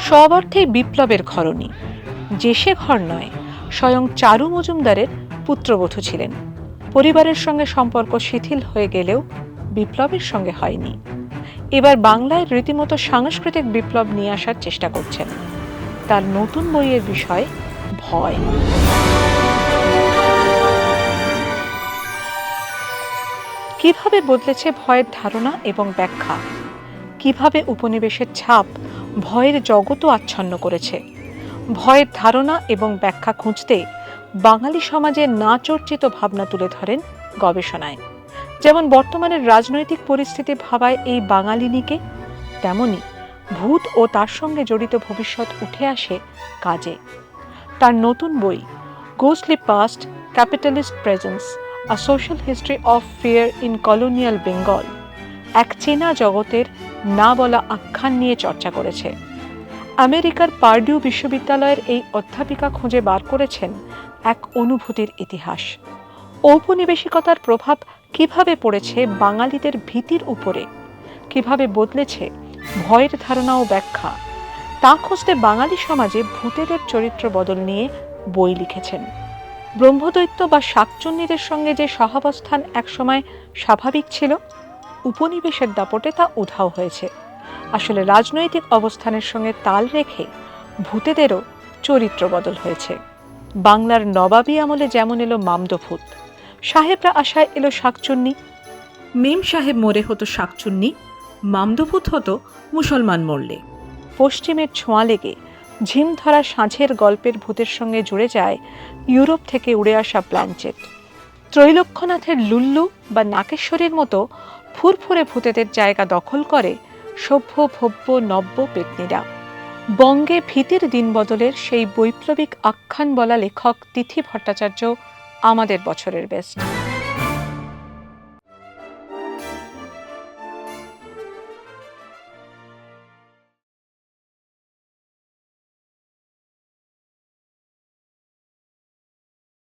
সব অর্থেই বিপ্লবের ঘরণী যে সে ঘর নয়, স্বয়ং চারু মজুমদারের পুত্রবধূ ছিলেন। পরিবারের সঙ্গে সম্পর্ক শিথিল হয়ে গেলেও বিপ্লবের সঙ্গে হয়নি। এবার বাংলায় রীতিমতো সাংস্কৃতিক বিপ্লব নিয়ে আসার চেষ্টা করছেন। তার নতুন বইয়ের বিষয় ভয়। কীভাবে বদলেছে ভয়ের ধারণা এবং ব্যাখ্যা? কীভাবে উপনিবেশের ছাপ ভয়ের জগতও আচ্ছন্ন করেছে? ভয়ের ধারণা এবং ব্যাখ্যা খুঁজতে বাঙালি সমাজে না চর্চিত ভাবনা তুলে ধরেন গবেষণায়। যেমন বর্তমানের রাজনৈতিক পরিস্থিতি ভাবায় এই বাঙালিনীকে তেমনি ভূত ও তার সঙ্গে জড়িত ভবিষ্যৎ উঠে আসে কাজে। তার নতুন বই গোসলি past capitalist presence a social history of fear in colonial Bengal এক চেনা জগতের না বলা আখ্যান নিয়ে চর্চা করেছে। আমেরিকার পার্ডিউ বিশ্ববিদ্যালয়ের এই অধ্যাপিকা খুঁজে বার করেছেন এক অনুভূতির ইতিহাস। ঔপনিবেশিকতার প্রভাব কীভাবে পড়েছে বাঙালিদের ভীতির উপরে? কীভাবে বদলেছে ভয়ের ধারণা ও ব্যাখ্যা? তা খুঁজতে বাঙালি সমাজে ভূতেদের চরিত্র বদল নিয়ে বই লিখেছেন। ব্রহ্মদৈত্য বা শাকচুন্নিদের সঙ্গে যে সহাবস্থান একসময় স্বাভাবিক ছিল উপনিবেশের দাপটে তা উধাও হয়েছে। আসলে রাজনৈতিক অবস্থানের সঙ্গে তাল রেখে ভূতেদেরও চরিত্র বদল হয়েছে। বাংলার নবাবী আমলে যেমন এলো মামদভূত সাহেবরা আশায় এলো শাকচুন্নি। মেম সাহেব মরে হতো শাকচুন্নি মামদভূত হতো মুসলমান মরলে পশ্চিমের ছোঁয়া লেগে ঝিম ধরা সাঁঝের গল্পের ভূতের সঙ্গে জুড়ে যায় ইউরোপ থেকে উড়ে আসা প্ল্যানচেট ত্রৈলক্ষ্যনাথের লুল্লু বা নাকেশ্বরীর মতো ফুরফুরে ভূতেদের জায়গা দখল করে সভ্য, ভব্য, নব্য পেতনিরা। বঙ্গে ভীতির দিন বদলের সেই বৈপ্লবিক আখ্যান বলা লেখক তিথি ভট্টাচার্য আমাদের বছরের বেস্ট